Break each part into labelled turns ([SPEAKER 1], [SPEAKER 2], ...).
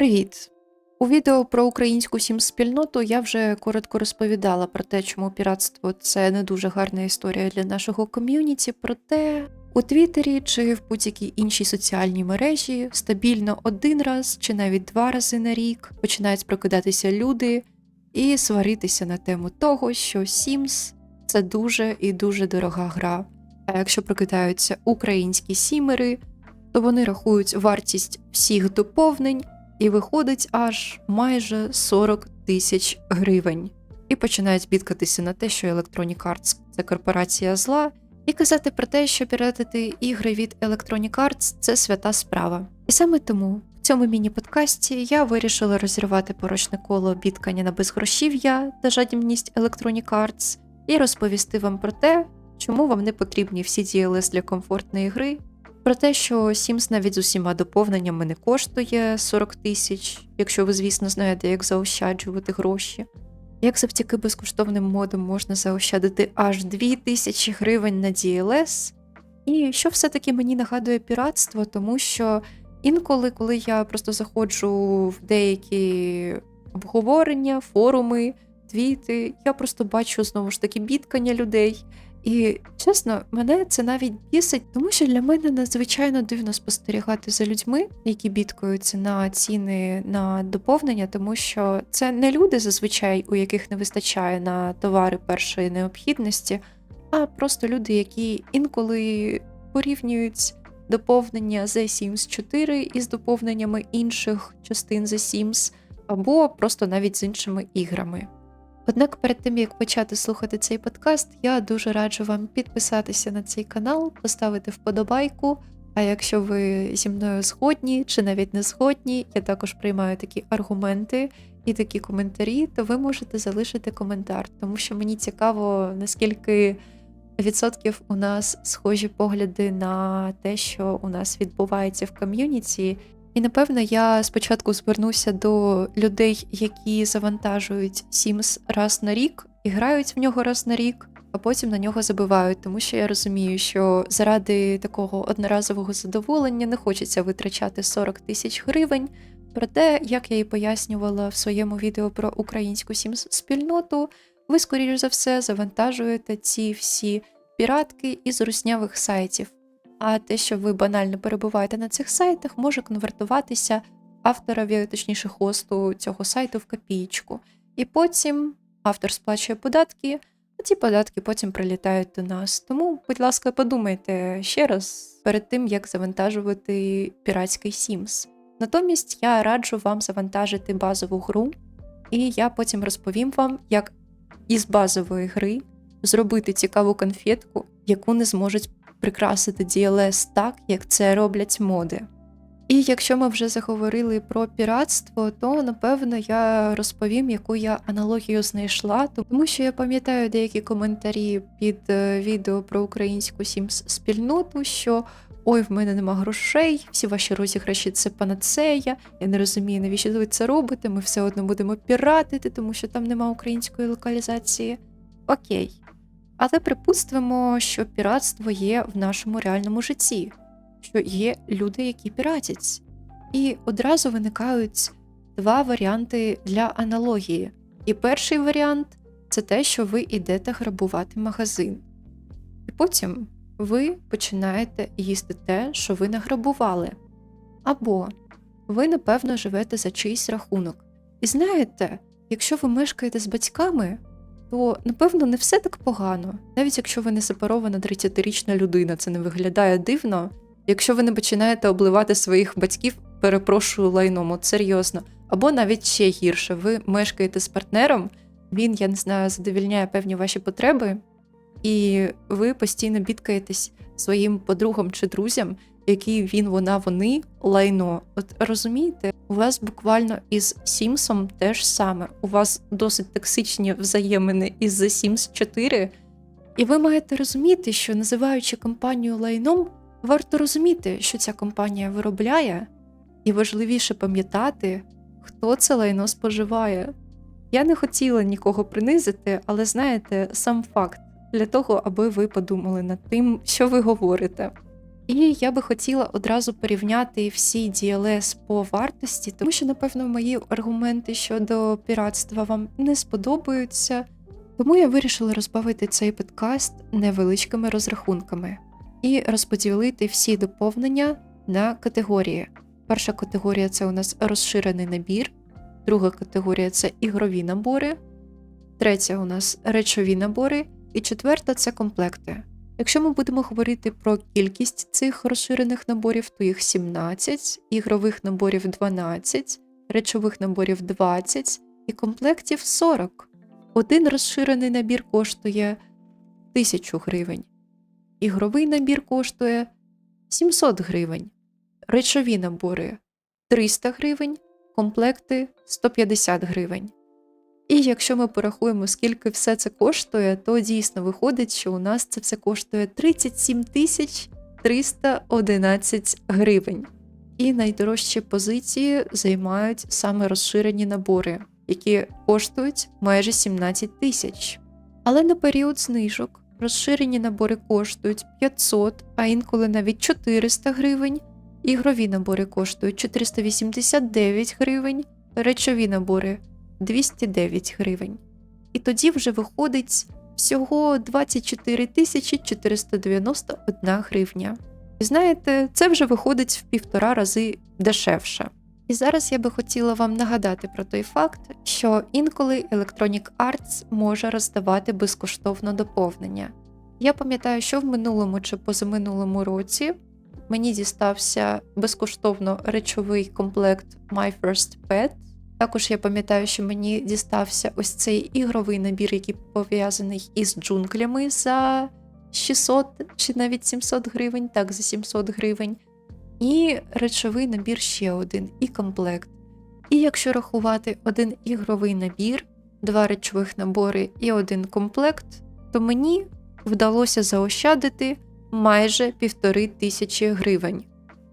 [SPEAKER 1] Привіт! У відео про українську сім спільноту я вже коротко розповідала про те, чому піратство це не дуже гарна історія для нашого ком'юніті. Проте у Твіттері чи в будь-якій іншій соціальній мережі стабільно один раз чи навіть два рази на рік починають прокидатися люди і сваритися на тему того, що Sims – це дуже і дуже дорога гра. А якщо прокидаються українські сімери, то вони рахують вартість всіх доповнень і виходить аж майже 40 тисяч гривень. І починають бідкатися на те, що Electronic Arts – це корпорація зла, і казати про те, що піратити ігри від Electronic Arts – це свята справа. І саме тому в цьому міні-подкасті я вирішила розірвати порочне коло бідкання на безгрошів'я та жадібність Electronic Arts і розповісти вам про те, чому вам не потрібні всі DLS для комфортної гри, про те, що Sims навіть з усіма доповненнями не коштує 40 тисяч, якщо ви, звісно, знаєте, як заощаджувати гроші. Як завдяки безкоштовним модам можна заощадити аж 2 тисячі гривень на DLS. І що все-таки мені нагадує піратство, тому що інколи, коли я просто заходжу в деякі обговорення, форуми, твіти, я просто бачу знову ж таки бідкання людей. І чесно, мене це навіть бісить, тому що для мене надзвичайно дивно спостерігати за людьми, які бідкаються на ціни на доповнення, тому що це не люди зазвичай, у яких не вистачає на товари першої необхідності, а просто люди, які інколи порівнюють доповнення The Sims 4 із доповненнями інших частин The Sims, або просто навіть з іншими іграми. Однак перед тим як почати слухати цей подкаст, я дуже раджу вам підписатися на цей канал, поставити вподобайку. А якщо ви зі мною згодні чи навіть не згодні, я також приймаю такі аргументи і такі коментарі, то ви можете залишити коментар, тому що мені цікаво, наскільки відсотків у нас схожі погляди на те, що у нас відбувається в ком'юніті. І напевно я спочатку звернуся до людей, які завантажують Sims раз на рік і грають в нього раз на рік, а потім на нього забивають, тому що я розумію, що заради такого одноразового задоволення не хочеться витрачати 40 тисяч гривень. Проте, як я і пояснювала в своєму відео про українську Sims спільноту, ви, скоріш за все, завантажуєте ці всі піратки із руснявих сайтів а те, що ви банально перебуваєте на цих сайтах, може конвертуватися авторові, точніше, хосту цього сайту в копієчку. І потім автор сплачує податки, а ці податки потім прилітають до нас. Тому, будь ласка, подумайте ще раз перед тим, як завантажувати піратський Sims. Натомість я раджу вам завантажити базову гру, і я потім розповім вам, як із базової гри зробити цікаву конфетку, яку не зможуть прикрасити DLS так, як це роблять моди. І якщо ми вже заговорили про піратство, то напевно я розповім, яку я аналогію знайшла, тому що я пам'ятаю деякі коментарі під е, відео про українську Sims спільноту, що ой, в мене нема грошей, всі ваші розіграші це панацея. Я не розумію, навіщо ви це робите. Ми все одно будемо піратити, тому що там нема української локалізації. Окей. Але припустимо, що піратство є в нашому реальному житті, що є люди, які піратять. І одразу виникають два варіанти для аналогії. І перший варіант це те, що ви йдете грабувати магазин. І потім ви починаєте їсти те, що ви награбували. Або ви, напевно, живете за чийсь рахунок. І знаєте, якщо ви мешкаєте з батьками, то напевно не все так погано, навіть якщо ви не сепарована 30-річна людина, це не виглядає дивно. Якщо ви не починаєте обливати своїх батьків, перепрошую лайном, от серйозно, або навіть ще гірше, ви мешкаєте з партнером, він, я не знаю, задовільняє певні ваші потреби, і ви постійно бідкаєтесь своїм подругам чи друзям, який він, вона, вони лайно. От розумієте, у вас буквально із Сімсом теж саме. У вас досить токсичні взаємини із The Sims 4, і ви маєте розуміти, що називаючи компанію лайном, варто розуміти, що ця компанія виробляє, і важливіше пам'ятати, хто це лайно споживає. Я не хотіла нікого принизити, але знаєте, сам факт для того, аби ви подумали над тим, що ви говорите. І я би хотіла одразу порівняти всі DLS по вартості, тому що, напевно, мої аргументи щодо піратства вам не сподобаються. Тому я вирішила розбавити цей подкаст невеличкими розрахунками і розподілити всі доповнення на категорії. Перша категорія це у нас розширений набір, друга категорія це ігрові набори, третя у нас речові набори, і четверта це комплекти. Якщо ми будемо говорити про кількість цих розширених наборів, то їх 17, ігрових наборів 12, речових наборів 20 і комплектів 40. Один розширений набір коштує 1000 гривень, ігровий набір коштує 700 гривень, речові набори 300 гривень, комплекти 150 гривень. І якщо ми порахуємо, скільки все це коштує, то дійсно виходить, що у нас це все коштує 37 тисяч 311 гривень. І найдорожчі позиції займають саме розширені набори, які коштують майже 17 тисяч. Але на період знижок розширені набори коштують 500, а інколи навіть 400 гривень. Ігрові набори коштують 489 гривень, речові набори 209 гривень. І тоді вже виходить всього 24 тисячі 491 гривня. І знаєте, це вже виходить в півтора рази дешевше. І зараз я би хотіла вам нагадати про той факт, що інколи Electronic Arts може роздавати безкоштовно доповнення. Я пам'ятаю, що в минулому чи позаминулому році мені дістався безкоштовно речовий комплект My First Pet. Також я пам'ятаю, що мені дістався ось цей ігровий набір, який пов'язаний із джунглями за 600 чи навіть 700 гривень, так, за 700 гривень. І речовий набір ще один, і комплект. І якщо рахувати один ігровий набір, два речових набори і один комплект, то мені вдалося заощадити майже півтори тисячі гривень.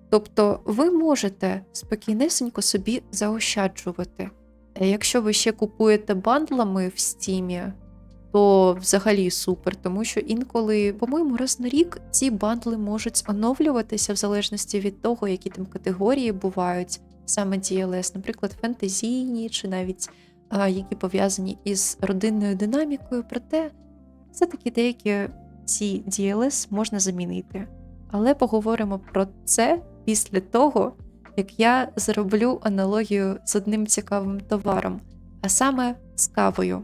[SPEAKER 1] Тобто ви можете спокійнесенько собі заощаджувати. Якщо ви ще купуєте бандлами в стімі, то взагалі супер, тому що інколи, по-моєму, раз на рік ці бандли можуть оновлюватися в залежності від того, які там категорії бувають, саме DLS, наприклад, фентезійні чи навіть а, які пов'язані із родинною динамікою. Проте все-таки деякі ці DLS можна замінити. Але поговоримо про це після того, як я зроблю аналогію з одним цікавим товаром, а саме з кавою.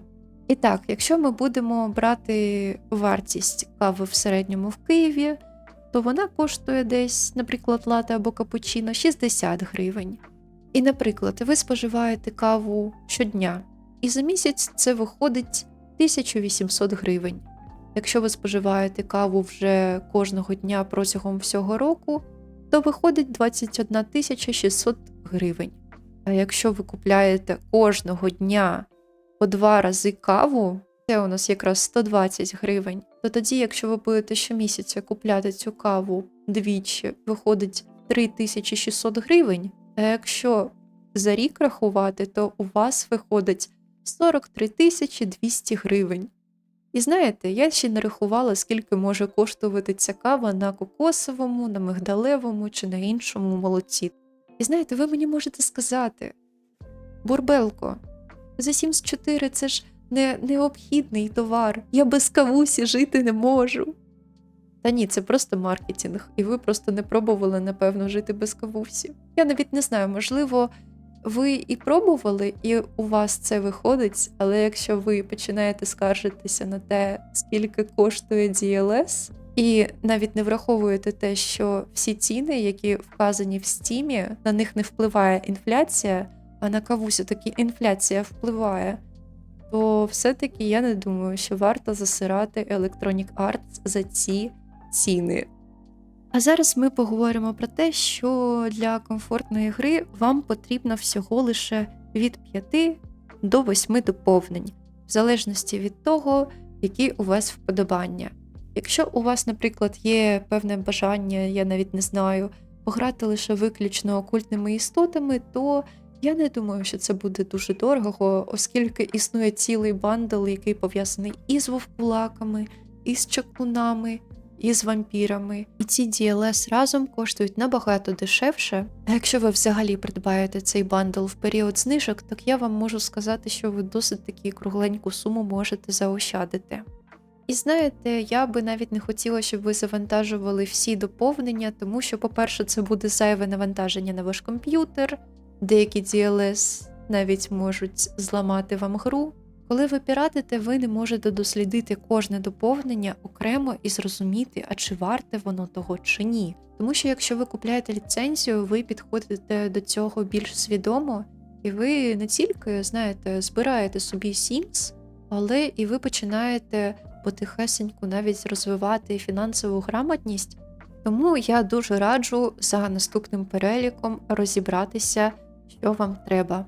[SPEAKER 1] І так, якщо ми будемо брати вартість кави в середньому в Києві, то вона коштує десь, наприклад, лате або капучино 60 гривень. І, наприклад, ви споживаєте каву щодня, і за місяць це виходить 1800 гривень. Якщо ви споживаєте каву вже кожного дня протягом всього року, то виходить 21 600 гривень. А якщо ви купляєте кожного дня по два рази каву, це у нас якраз 120 гривень, то тоді, якщо ви будете щомісяця купляти цю каву двічі, виходить 3600 гривень. А якщо за рік рахувати, то у вас виходить 43 200 гривень. І знаєте, я ще не рахувала, скільки може коштувати ця кава на кокосовому, на мигдалевому чи на іншому молоці. І знаєте, ви мені можете сказати: Бурбелко, за 74 це ж не необхідний товар, я без кавусі жити не можу. Та ні, це просто маркетинг, і ви просто не пробували, напевно, жити без кавусі. Я навіть не знаю, можливо, ви і пробували, і у вас це виходить, але якщо ви починаєте скаржитися на те, скільки коштує DLS, і навіть не враховуєте те, що всі ціни, які вказані в стімі, на них не впливає інфляція, а на кавусю таки інфляція впливає, то все-таки я не думаю, що варто засирати Electronic Arts за ці ціни. А зараз ми поговоримо про те, що для комфортної гри вам потрібно всього лише від 5 до 8 доповнень, в залежності від того, які у вас вподобання. Якщо у вас, наприклад, є певне бажання, я навіть не знаю, пограти лише виключно окультними істотами, то я не думаю, що це буде дуже дорого, оскільки існує цілий бандл, який пов'язаний і з вовкулаками, і з чаклунами із вампірами. І ці DLS разом коштують набагато дешевше. А якщо ви взагалі придбаєте цей бандл в період знижок, так я вам можу сказати, що ви досить таки кругленьку суму можете заощадити. І знаєте, я би навіть не хотіла, щоб ви завантажували всі доповнення, тому що, по-перше, це буде зайве навантаження на ваш комп'ютер, деякі DLS навіть можуть зламати вам гру. Коли ви піратите, ви не можете дослідити кожне доповнення окремо і зрозуміти, а чи варте воно того чи ні. Тому що якщо ви купляєте ліцензію, ви підходите до цього більш свідомо, і ви не тільки, знаєте, збираєте собі Sims, але і ви починаєте потихесеньку навіть розвивати фінансову грамотність. Тому я дуже раджу за наступним переліком розібратися, що вам треба.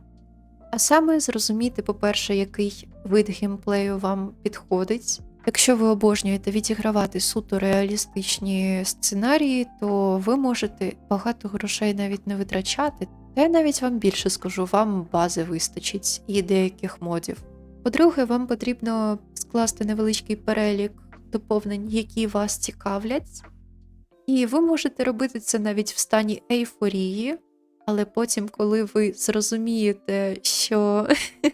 [SPEAKER 1] А саме зрозуміти, по-перше, який вид геймплею вам підходить. Якщо ви обожнюєте відігравати суто реалістичні сценарії, то ви можете багато грошей навіть не витрачати. Та я навіть вам більше скажу, вам бази вистачить і деяких модів. По-друге, вам потрібно скласти невеличкий перелік доповнень, які вас цікавлять. І ви можете робити це навіть в стані ейфорії, але потім, коли ви зрозумієте, що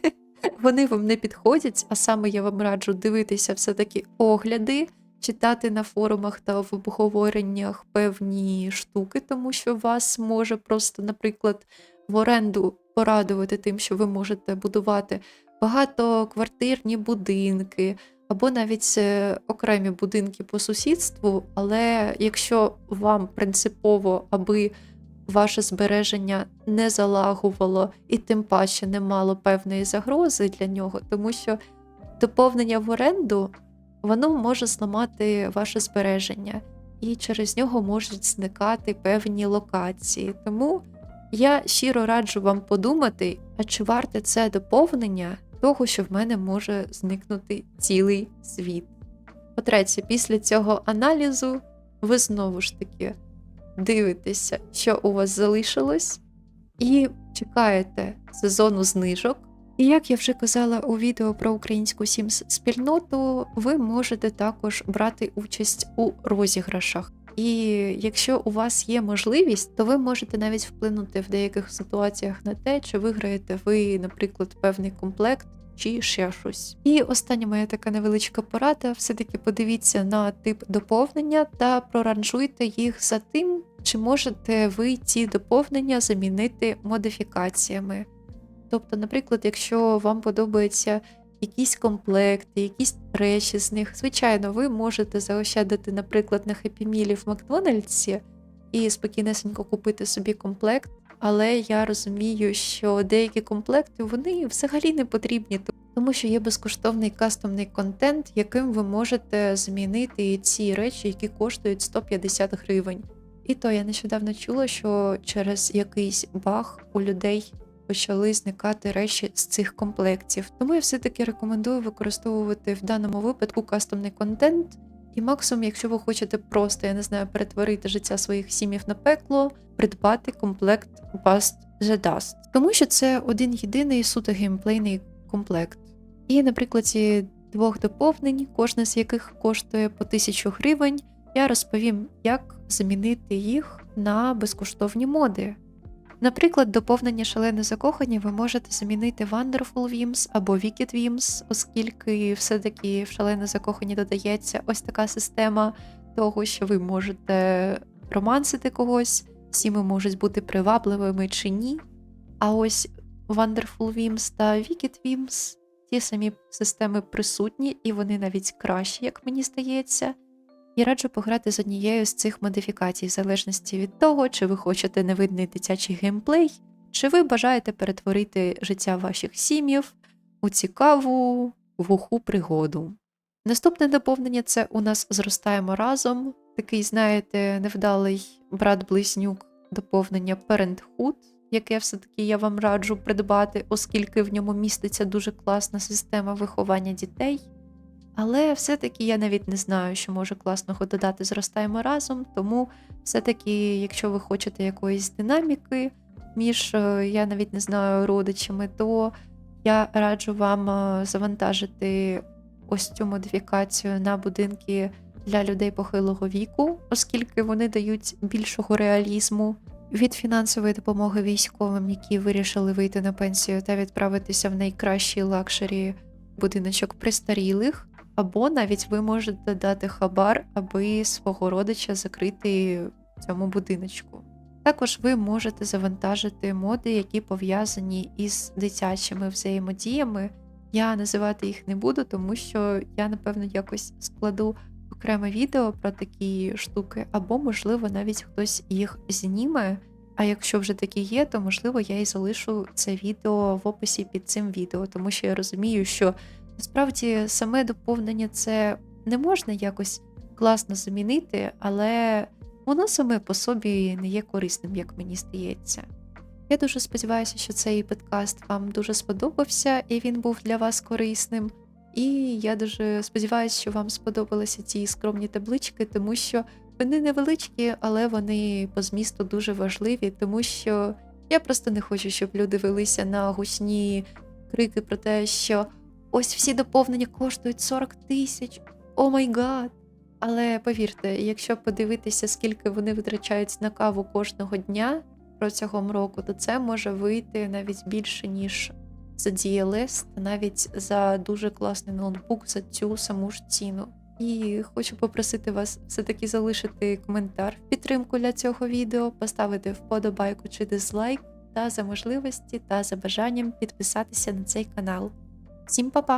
[SPEAKER 1] вони вам не підходять, а саме я вам раджу дивитися все-таки огляди, читати на форумах та в обговореннях певні штуки, тому що вас може просто, наприклад, в оренду порадувати тим, що ви можете будувати багатоквартирні будинки, або навіть е, окремі будинки по сусідству. Але якщо вам принципово, аби ваше збереження не залагувало і тим паче не мало певної загрози для нього, тому що доповнення в оренду воно може зламати ваше збереження, і через нього можуть зникати певні локації. Тому я щиро раджу вам подумати, а чи варте це доповнення того, що в мене може зникнути цілий світ. По-третє, після цього аналізу ви знову ж таки дивитеся, що у вас залишилось, і чекаєте сезону знижок. І як я вже казала у відео про українську Sims спільноту, ви можете також брати участь у розіграшах. І якщо у вас є можливість, то ви можете навіть вплинути в деяких ситуаціях на те, чи виграєте ви, наприклад, певний комплект чи ще щось. І остання моя така невеличка порада: все-таки подивіться на тип доповнення та проранжуйте їх за тим, чи можете ви ці доповнення замінити модифікаціями. Тобто, наприклад, якщо вам подобаються якісь комплекти, якісь речі з них, звичайно, ви можете заощадити, наприклад, на Meal в Макдональдсі і спокійнесенько купити собі комплект. Але я розумію, що деякі комплекти вони взагалі не потрібні, тому що є безкоштовний кастомний контент, яким ви можете змінити ці речі, які коштують 150 гривень. І то я нещодавно чула, що через якийсь баг у людей почали зникати речі з цих комплектів. Тому я все-таки рекомендую використовувати в даному випадку кастомний контент. І максимум, якщо ви хочете просто, я не знаю, перетворити життя своїх сім'їв на пекло, придбати комплект Bust the Dust. Тому що це один єдиний суто геймплейний комплект. І на прикладі двох доповнень, кожне з яких коштує по 1000 гривень, я розповім, як замінити їх на безкоштовні моди. Наприклад, доповнення шалено закохані ви можете замінити Wonderful Wims або Wicked Wims, оскільки все-таки в шалено закохані додається ось така система того, що ви можете романсити когось, сіми можуть бути привабливими чи ні. А ось Wonderful Wims та Wicked Wims ті самі системи присутні, і вони навіть кращі, як мені здається. І раджу пограти з однією з цих модифікацій, в залежності від того, чи ви хочете невидний дитячий геймплей, чи ви бажаєте перетворити життя ваших сім'їв у цікаву вуху пригоду. Наступне доповнення це у нас зростаємо разом. Такий, знаєте, невдалий брат-близнюк доповнення Parenthood, яке все-таки я вам раджу придбати, оскільки в ньому міститься дуже класна система виховання дітей. Але все-таки я навіть не знаю, що може класного додати зростаємо разом. Тому все-таки, якщо ви хочете якоїсь динаміки між е, я навіть не знаю родичами, то я раджу вам е, завантажити ось цю модифікацію на будинки для людей похилого віку, оскільки вони дають більшого реалізму. Від фінансової допомоги військовим, які вирішили вийти на пенсію та відправитися в найкращий лакшері будиночок престарілих, або навіть ви можете дати хабар, аби свого родича закрити в цьому будиночку. Також ви можете завантажити моди, які пов'язані із дитячими взаємодіями. Я називати їх не буду, тому що я, напевно, якось складу окреме відео про такі штуки, або, можливо, навіть хтось їх зніме. А якщо вже такі є, то можливо я і залишу це відео в описі під цим відео, тому що я розумію, що насправді саме доповнення це не можна якось класно замінити, але воно саме по собі не є корисним, як мені здається. Я дуже сподіваюся, що цей подкаст вам дуже сподобався і він був для вас корисним. І я дуже сподіваюся, що вам сподобалися ці скромні таблички, тому що вони невеличкі, але вони по змісту дуже важливі, тому що я просто не хочу, щоб люди велися на гучні крики про те, що ось всі доповнення коштують 40 тисяч. О май гад! Але повірте, якщо подивитися, скільки вони витрачають на каву кожного дня протягом року, то це може вийти навіть більше, ніж за DLS, та навіть за дуже класний ноутбук за цю саму ж ціну. І хочу попросити вас все-таки залишити коментар в підтримку для цього відео, поставити вподобайку чи дизлайк, та за можливості та за бажанням підписатися на цей канал. Всім па-па!